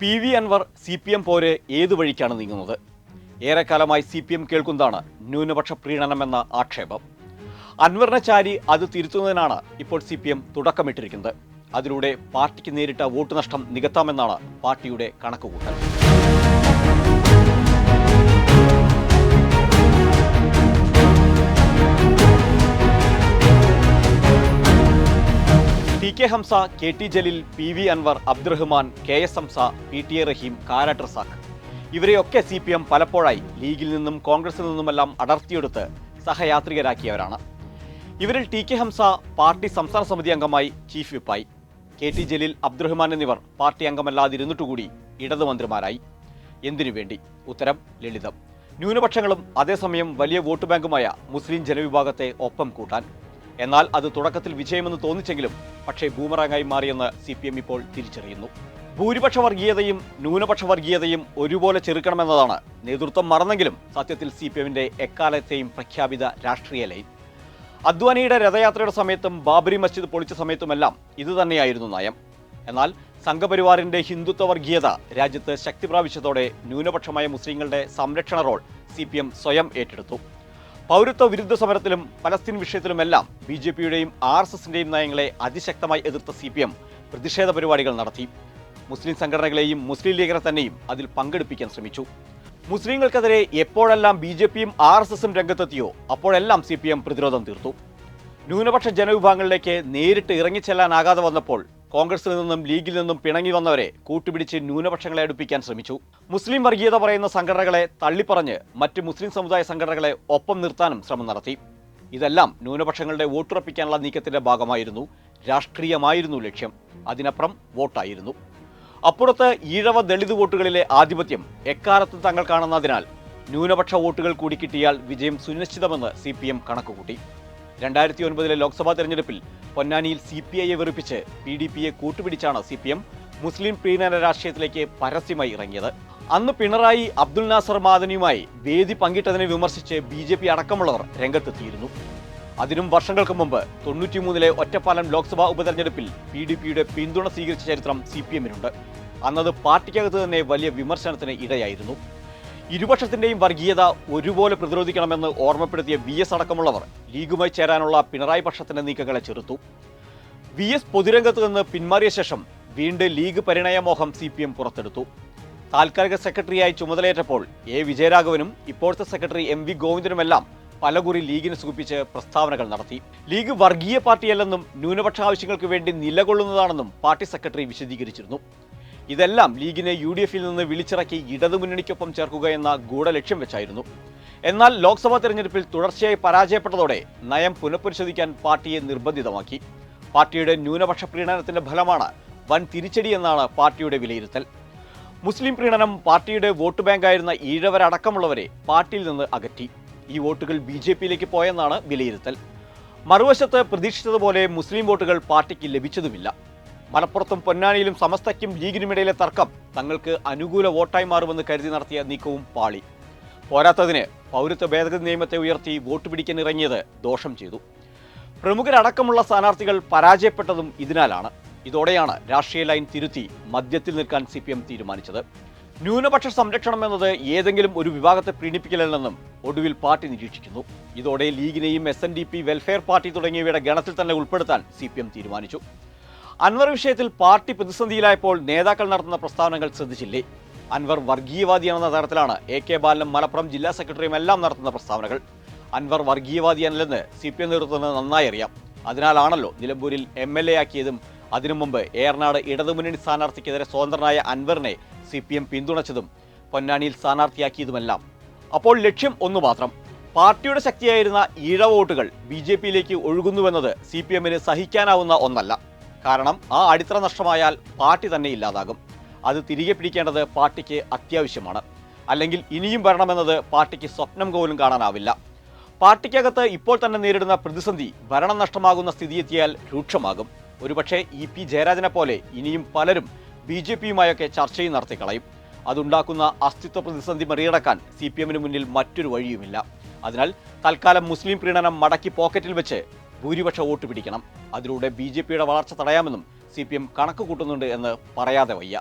P V Anwar C P M പോര് ഏതു വഴിക്കാണ് നീങ്ങുന്നത്? ഏറെക്കാലമായി സി പി എം കേൾക്കുന്നതാണ് ന്യൂനപക്ഷ പ്രീണനമെന്ന ആക്ഷേപം. അൻവറിനെ ചാരി അത് തിരുത്തുന്നതിനാണ് ഇപ്പോൾ സി പി എം തുടക്കമിട്ടിരിക്കുന്നത്. അതിലൂടെ പാർട്ടിക്ക് നേരിട്ട വോട്ട് നഷ്ടം നികത്താമെന്നാണ് പാർട്ടിയുടെ കണക്കുകൂട്ടൽ. K Hamza K T Jaleel P V Anwar Abdurahman K S Hamza P T A Raheem Karat Razak. ഇവരെയൊക്കെ സി പി എം പലപ്പോഴായി ലീഗിൽ നിന്നും കോൺഗ്രസിൽ നിന്നുമെല്ലാം അടർത്തിയെടുത്ത് സഹയാത്രികരാക്കിയവരാണ്. ഇവരിൽ ടി കെ ഹംസ പാർട്ടി സംസ്ഥാന സമിതി അംഗമായി ചീഫ് വിപ്പായി. കെ ടി ജലീൽ അബ്ദുറഹ്മാൻ എന്നിവർ പാർട്ടി അംഗമല്ലാതിരുന്നിട്ടുകൂടി ഇടതുമന്ത്രിമാരായി എന്തിനു വേണ്ടി? ഉത്തരം ലളിതം. ന്യൂനപക്ഷങ്ങളും അതേസമയം വലിയ വോട്ട് ബാങ്കുമായ മുസ്ലിം ജനവിഭാഗത്തെ ഒപ്പം കൂട്ടാൻ എന്നാൽ അത് തുടക്കത്തിൽ വിജയമെന്ന് തോന്നിച്ചെങ്കിലും പക്ഷേ ബൂമറാങ്ങായി മാറിയെന്ന് സി പി എം ഇപ്പോൾ തിരിച്ചറിയുന്നു. ഭൂരിപക്ഷ വർഗീയതയും ന്യൂനപക്ഷ വർഗീയതയും ഒരുപോലെ ചെറുക്കണമെന്നതാണ് നേതൃത്വം മറന്നെങ്കിലും സത്യത്തിൽ സി പി എമ്മിന്റെ എക്കാലത്തെയും പ്രഖ്യാപിത രാഷ്ട്രീയ ലൈൻ. അദ്വാനിയുടെ രഥയാത്രയുടെ സമയത്തും ബാബരി മസ്ജിദ് പൊളിച്ച സമയത്തുമെല്ലാം ഇതുതന്നെയായിരുന്നു നയം. എന്നാൽ സംഘപരിവാറിന്റെ ഹിന്ദുത്വ വർഗീയത രാജ്യത്ത് ശക്തി പ്രാപിച്ചതോടെ ന്യൂനപക്ഷമായ മുസ്ലിങ്ങളുടെ സംരക്ഷണ റോൾ സി സ്വയം ഏറ്റെടുത്തു. പൗരത്വ വിരുദ്ധ സമരത്തിലും പലസ്തീൻ വിഷയത്തിലുമെല്ലാം ബി ജെ പിയുടെയും ആർ എസ് എസിന്റെയും നയങ്ങളെ അതിശക്തമായി എതിർത്ത സി പി എം പ്രതിഷേധ പരിപാടികൾ നടത്തി. മുസ്ലിം സംഘടനകളെയും മുസ്ലിം ലീഗിനെ തന്നെയും അതിൽ പങ്കെടുപ്പിക്കാൻ ശ്രമിച്ചു. മുസ്ലിങ്ങൾക്കെതിരെ എപ്പോഴെല്ലാം ബി ജെ പിയും ആർ എസ് എസും രംഗത്തെത്തിയോ അപ്പോഴെല്ലാം സി പി എം പ്രതിരോധം തീർത്തു. ന്യൂനപക്ഷ ജനവിഭാഗങ്ങളിലേക്ക് നേരിട്ട് ഇറങ്ങിച്ചെല്ലാനാകാതെ വന്നപ്പോൾ കോൺഗ്രസിൽ നിന്നും ലീഗിൽ നിന്നും പിണങ്ങി വന്നവരെ കൂട്ടുപിടിച്ച് ന്യൂനപക്ഷങ്ങളെ അടുപ്പിക്കാൻ ശ്രമിച്ചു. മുസ്ലിം വർഗീയത പറയുന്ന സംഘടനകളെ തള്ളിപ്പറഞ്ഞ് മറ്റ് മുസ്ലിം സമുദായ സംഘടനകളെ ഒപ്പം നിർത്താനും ശ്രമം നടത്തി. ഇതെല്ലാം ന്യൂനപക്ഷങ്ങളുടെ വോട്ടുറപ്പിക്കാനുള്ള നീക്കത്തിന്റെ ഭാഗമായിരുന്നു. രാഷ്ട്രീയമായിരുന്നു ലക്ഷ്യം. അതിനപ്പുറം വോട്ടായിരുന്നു. അപ്പുറത്ത് ഈഴവ ദളിത് വോട്ടുകളിലെ ആധിപത്യം എക്കാലത്തും തങ്ങൾ കാണുന്നതിനാൽ ന്യൂനപക്ഷ വോട്ടുകൾ കൂടി കിട്ടിയാൽ വിജയം സുനിശ്ചിതമെന്ന് സി പി എം കണക്കുകൂട്ടി. രണ്ടായിരത്തി ഒൻപതിലെ ലോക്സഭാ തെരഞ്ഞെടുപ്പിൽ പൊന്നാനിയിൽ സി പി ഐയെ വെറുപ്പിച്ച് പി ഡി പിയെ കൂട്ടുപിടിച്ചാണ് സി പി എം മുസ്ലിം പ്രീണന രാഷ്ട്രീയത്തിലേക്ക് പരസ്യമായി ഇറങ്ങിയത്. അന്ന് പിണറായി അബ്ദുൽ നാസർ മാദനിയുമായി വേദി പങ്കിട്ടതിനെ വിമർശിച്ച് ബി ജെ പി അടക്കമുള്ളവർ രംഗത്തെത്തിയിരുന്നു. അതിനും വർഷങ്ങൾക്ക് മുമ്പ് തൊണ്ണൂറ്റിമൂന്നിലെ ഒറ്റപ്പാലം ലോക്സഭാ ഉപതെരഞ്ഞെടുപ്പിൽ പി ഡി പിയുടെ പിന്തുണ സ്വീകരിച്ച ചരിത്രം സി പി എമ്മിനുണ്ട്. അന്നത് പാർട്ടിക്കകത്ത് തന്നെ വലിയ വിമർശനത്തിന് ഇടയായിരുന്നു. ഇരുപക്ഷത്തിന്റെയും വർഗീയത ഒരുപോലെ പ്രതിരോധിക്കണമെന്ന് ഓർമ്മപ്പെടുത്തിയ വി എസ് അടക്കമുള്ളവർ ലീഗുമായി ചേരാനുള്ള പിണറായി പക്ഷത്തിന്റെ നീക്കങ്ങളെ ചെറുത്തു. വി എസ് പൊതുരംഗത്ത് നിന്ന് പിന്മാറിയ ശേഷം വീണ്ടും ലീഗ് പരിണയമോഹം സി പി എം പുറത്തെടുത്തു. താൽക്കാലിക സെക്രട്ടറിയായി ചുമതലയേറ്റപ്പോൾ എ വിജയരാഘവനും ഇപ്പോഴത്തെ സെക്രട്ടറി എം വി ഗോവിന്ദനുമെല്ലാം പലകുറി ലീഗിനെ സൂചിപ്പിച്ച് പ്രസ്താവനകൾ നടത്തി. ലീഗ് വർഗീയ പാർട്ടിയല്ലെന്നും ന്യൂനപക്ഷ ആവശ്യങ്ങൾക്ക് വേണ്ടി നിലകൊള്ളുന്നതാണെന്നും പാർട്ടി സെക്രട്ടറി വിശദീകരിച്ചിരുന്നു. ഇതെല്ലാം ലീഗിനെ യു ഡി എഫിൽ നിന്ന് വിളിച്ചിറക്കി ഇടതുമുന്നണിക്കൊപ്പം ചേർക്കുക എന്ന ഗൂഢലക്ഷ്യം വെച്ചായിരുന്നു. എന്നാൽ ലോക്സഭാ തെരഞ്ഞെടുപ്പിൽ തുടർച്ചയായി പരാജയപ്പെട്ടതോടെ നയം പുനഃപരിശോധിക്കാൻ പാർട്ടിയെ നിർബന്ധിതമാക്കി. പാർട്ടിയുടെ ന്യൂനപക്ഷ പ്രീണനത്തിന്റെ ഫലമാണ് വൻ തിരിച്ചടി എന്നാണ് പാർട്ടിയുടെ വിലയിരുത്തൽ. മുസ്ലിം പ്രീണനം പാർട്ടിയുടെ വോട്ട് ബാങ്കായിരുന്ന ഈഴവരടക്കമുള്ളവരെ പാർട്ടിയിൽ നിന്ന് അകറ്റി. ഈ വോട്ടുകൾ ബി ജെ പിയിലേക്ക് പോയെന്നാണ് വിലയിരുത്തൽ. മറുവശത്ത് പ്രതീക്ഷിച്ചതുപോലെ മുസ്ലിം വോട്ടുകൾ പാർട്ടിക്ക് ലഭിച്ചതുമില്ല. മലപ്പുറത്തും പൊന്നാനിയിലും സമസ്തയ്ക്കും ലീഗിനുമിടയിലെ തർക്കം തങ്ങൾക്ക് അനുകൂല വോട്ടായി മാറുമെന്ന് കരുതി നടത്തിയ നീക്കവും പാളി. പോരാത്തതിന് പൗരത്വ ഭേദഗതി നിയമത്തെ ഉയർത്തി വോട്ട് പിടിക്കാൻ ഇറങ്ങിയത് ദോഷം ചെയ്തു. പ്രമുഖരടക്കമുള്ള സ്ഥാനാർത്ഥികൾ പരാജയപ്പെട്ടതും ഇതിനാലാണ്. ഇതോടെയാണ് രാഷ്ട്രീയ ലൈൻ തിരുത്തി മധ്യത്തിൽ നിൽക്കാൻ സി തീരുമാനിച്ചത്. ന്യൂനപക്ഷ സംരക്ഷണം എന്നത് ഏതെങ്കിലും ഒരു വിഭാഗത്തെ പ്രീണിപ്പിക്കലല്ലെന്നും ഒടുവിൽ പാർട്ടി നിരീക്ഷിക്കുന്നു. ഇതോടെ ലീഗിനെയും എസ് വെൽഫെയർ പാർട്ടി തുടങ്ങിയവയുടെ ഗണത്തിൽ തന്നെ ഉൾപ്പെടുത്താൻ സി തീരുമാനിച്ചു. അൻവർ വിഷയത്തിൽ പാർട്ടി പ്രതിസന്ധിയിലായപ്പോൾ നേതാക്കൾ നടത്തുന്ന പ്രസ്താവനകൾ ശ്രദ്ധിച്ചില്ലേ? അൻവർ വർഗീയവാദിയാണെന്ന തരത്തിലാണ് എ കെ ബാലനും മലപ്പുറം ജില്ലാ സെക്രട്ടറിയും എല്ലാം നടത്തുന്ന പ്രസ്താവനകൾ. അൻവർ വർഗീയവാദിയാണല്ലെന്ന് സി പി എം നേതൃത്വത്തിന് നന്നായി അറിയാം. അതിനാലാണല്ലോ നിലമ്പൂരിൽ എം എൽ എ ആക്കിയതും. അതിനു മുമ്പ് ഏറനാട് ഇടതുമുന്നണി സ്ഥാനാർത്ഥിക്കെതിരെ സ്വതന്ത്രനായ അൻവറിനെ സി പി എം പിന്തുണച്ചതും. പൊന്നാനിയിൽ സ്ഥാനാർത്ഥിയാക്കിയതുമെല്ലാം. അപ്പോൾ ലക്ഷ്യം ഒന്നു മാത്രം. പാർട്ടിയുടെ ശക്തിയായിരുന്ന ഈഴവോട്ടുകൾ ബി ജെ പിയിലേക്ക് ഒഴുകുന്നുവെന്നത് സി പി എമ്മിന് സഹിക്കാനാവുന്ന ഒന്നല്ല. കാരണം ആ അടിത്തറ നഷ്ടമായാൽ പാർട്ടി തന്നെ ഇല്ലാതാകും. അത് തിരികെ പിടിക്കേണ്ടത് പാർട്ടിക്ക് അത്യാവശ്യമാണ്. അല്ലെങ്കിൽ ഇനിയും വരണമെന്നത് പാർട്ടിക്ക് സ്വപ്നം പോലും കാണാനാവില്ല. പാർട്ടിക്കകത്ത് ഇപ്പോൾ തന്നെ നേരിടുന്ന പ്രതിസന്ധി ഭരണം നഷ്ടമാകുന്ന സ്ഥിതിയെത്തിയാൽ രൂക്ഷമാകും. ഒരുപക്ഷെ ഇ പി ജയരാജനെ പോലെ ഇനിയും പലരും ബി ജെ പിയുമായൊക്കെ ചർച്ചയും നടത്തിക്കളയും അതുണ്ടാക്കുന്ന അസ്തിത്വ പ്രതിസന്ധി മറികടക്കാൻ സി പി എമ്മിന് മുന്നിൽ മറ്റൊരു വഴിയുമില്ല. അതിനാൽ തൽക്കാലം മുസ്ലിം പ്രീണനം മടക്കി പോക്കറ്റിൽ വെച്ച് ഭൂരിപക്ഷ വോട്ട് പിടിക്കണം. അതിലൂടെ ബി വളർച്ച തടയാമെന്നും സി കണക്ക് കൂട്ടുന്നുണ്ട് എന്ന് പറയാതെ വയ്യ.